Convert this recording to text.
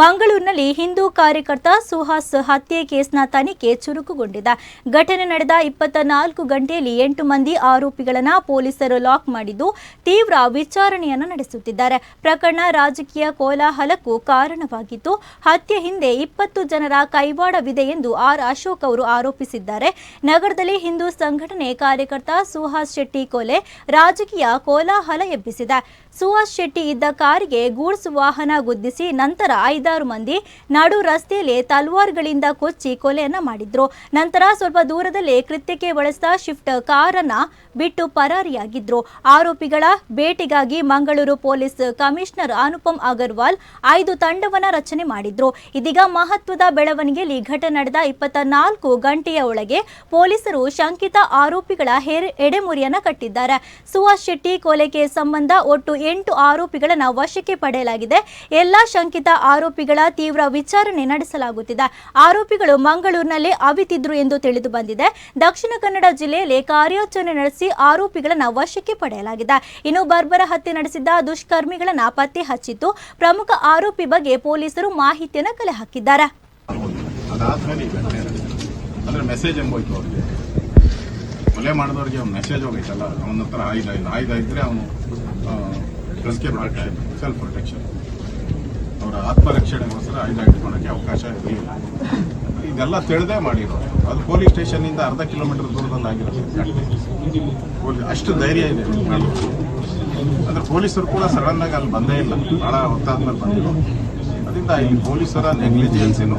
ಮಂಗಳೂರಿನಲ್ಲಿ ಹಿಂದೂ ಕಾರ್ಯಕರ್ತ ಸುಹಾಸ್ ಹತ್ಯೆ ಕೇಸ್ನ ತನಿಖೆ ಚುರುಕುಗೊಂಡಿದೆ. ಘಟನೆ ನಡೆದ ಇಪ್ಪತ್ತ ನಾಲ್ಕು ಗಂಟೆಯಲ್ಲಿ ಎಂಟು ಮಂದಿ ಆರೋಪಿಗಳನ್ನು ಪೊಲೀಸರು ಲಾಕ್ ಮಾಡಿದ್ದು ತೀವ್ರ ವಿಚಾರಣೆಯನ್ನು ನಡೆಸುತ್ತಿದ್ದಾರೆ. ಪ್ರಕರಣ ರಾಜಕೀಯ ಕೋಲಾಹಲಕ್ಕೂ ಕಾರಣವಾಗಿತ್ತು. ಹತ್ಯೆ ಹಿಂದೆ ಇಪ್ಪತ್ತು ಜನರ ಕೈವಾಡವಿದೆ ಎಂದು ಆರ್ ಅಶೋಕ್ ಅವರು ಆರೋಪಿಸಿದ್ದಾರೆ. ನಗರದಲ್ಲಿ ಹಿಂದೂ ಸಂಘಟನೆ ಕಾರ್ಯಕರ್ತ ಸುಹಾಸ್ ಶೆಟ್ಟಿ ಕೊಲೆ ರಾಜಕೀಯ ಕೋಲಾಹಲ ಎಬ್ಬಿಸಿದೆ. ಸುಹಾಸ್ ಶೆಟ್ಟಿ ಇದ್ದ ಕಾರಿಗೆ ಗೂಡ್ಸ್ ವಾಹನ ಗುದ್ದಿಸಿ ನಂತರ ಐದಾರು ಮಂದಿ ನಡು ರಸ್ತೆಯಲ್ಲಿ ತಲ್ವಾರ್ಗಳಿಂದ ಕೊಚ್ಚಿ ಕೊಲೆಯನ್ನ ಮಾಡಿದ್ರು. ನಂತರ ಸ್ವಲ್ಪ ದೂರದಲ್ಲೇ ಕೃತ್ಯಕ್ಕೆ ಬಳಸಿದ ಶಿಫ್ಟ್ ಕಾರನ್ನ ಬಿಟ್ಟು ಪರಾರಿಯಾಗಿದ್ರು. ಆರೋಪಿಗಳ ಭೇಟಿಗಾಗಿ ಮಂಗಳೂರು ಪೊಲೀಸ್ ಕಮಿಷನರ್ ಅನುಪಮ್ ಅಗರ್ವಾಲ್ ಐದು ತಂಡವನ್ನ ರಚನೆ ಮಾಡಿದ್ರು. ಇದೀಗ ಮಹತ್ವದ ಬೆಳವಣಿಗೆಯಲ್ಲಿ ಘಟನೆ ನಡೆದ ಇಪ್ಪತ್ತ ನಾಲ್ಕು ಗಂಟೆಯ ಒಳಗೆ ಪೊಲೀಸರು ಶಂಕಿತ ಆರೋಪಿಗಳ ಎಡೆಮುರಿಯನ್ನ ಕಟ್ಟಿದ್ದಾರೆ. ಸುಹಾಸ್ ಶೆಟ್ಟಿ ಕೊಲೆಗೆ ಸಂಬಂಧ ಒಟ್ಟು ಎಂಟು ಆರೋಪಿಗಳನ್ನ ವಶಕ್ಕೆ ಪಡೆಯಲಾಗಿದೆ. ಎಲ್ಲಾ ಶಂಕಿತ ಆರೋಪಿಗಳ ತೀವ್ರ ವಿಚಾರಣೆ ನಡೆಸಲಾಗುತ್ತಿದೆ. ಆರೋಪಿಗಳು ಮಂಗಳೂರಿನಲ್ಲಿ ಅವಿತಿದ್ರು ಎಂದು ತಿಳಿದು ಬಂದಿದೆ. ದಕ್ಷಿಣ ಕನ್ನಡ ಜಿಲ್ಲೆಯಲ್ಲಿ ಕಾರ್ಯಾಚರಣೆ ನಡೆಸಿ ಆರೋಪಿಗಳನ್ನು ವಶಕ್ಕೆ ಪಡೆಯಲಾಗಿದೆ. ಇನ್ನು ಬರ್ಬರ ಹತ್ಯೆ ನಡೆಸಿದ್ದ ದುಷ್ಕರ್ಮಿಗಳನ್ನು ಪತ್ತೆ ಹಚ್ಚಿತ್ತು ಪ್ರಮುಖ ಆರೋಪಿ ಬಗ್ಗೆ ಪೊಲೀಸರು ಮಾಹಿತಿಯನ್ನು ಕಲೆ ಹಾಕಿದ್ದಾರೆ. ಕೊಲೆ ಮಾಡಿದವ್ರಿಗೆ ಅವ್ನ ಮೆಸೇಜ್ ಹೋಗೈತಲ್ಲ? ಅವನ ಹತ್ರ ಇಲ್ಲ. ಆಯುಧ ಇದ್ರೆ ಅವನು ಸೆಲ್ಫ್ ಪ್ರೊಟೆಕ್ಷನ್ ಅವರ ಆತ್ಮರಕ್ಷಣೆಗೋಸ್ಕರ ಆಯುಧ ಇಟ್ಕೊಳಕ್ಕೆ ಅವಕಾಶ ಇರಲಿಲ್ಲ ಇದೆಲ್ಲ ತಿಳಿದೇ ಮಾಡಿರೋದು ಅದು ಪೊಲೀಸ್ ಸ್ಟೇಷನ್ನಿಂದ ಅರ್ಧ ಕಿಲೋಮೀಟರ್ ದೂರದಲ್ಲಿ ಆಗಿರೋದು. ಅಷ್ಟು ಧೈರ್ಯ ಇದೆ. ಅಂದರೆ ಪೊಲೀಸರು ಕೂಡ ಸಡನ್ ಆಗಿ ಅಲ್ಲಿ ಬಂದೇ ಇಲ್ಲ. ಬಹಳ ಹೊತ್ತಾದ್ಮೇಲೆ ಬಂದಿರೋ ಅದರಿಂದ ಇಲ್ಲಿ ಪೊಲೀಸರ ನೆಗ್ಲಿಜಿಯನ್ಸ್ ಏನು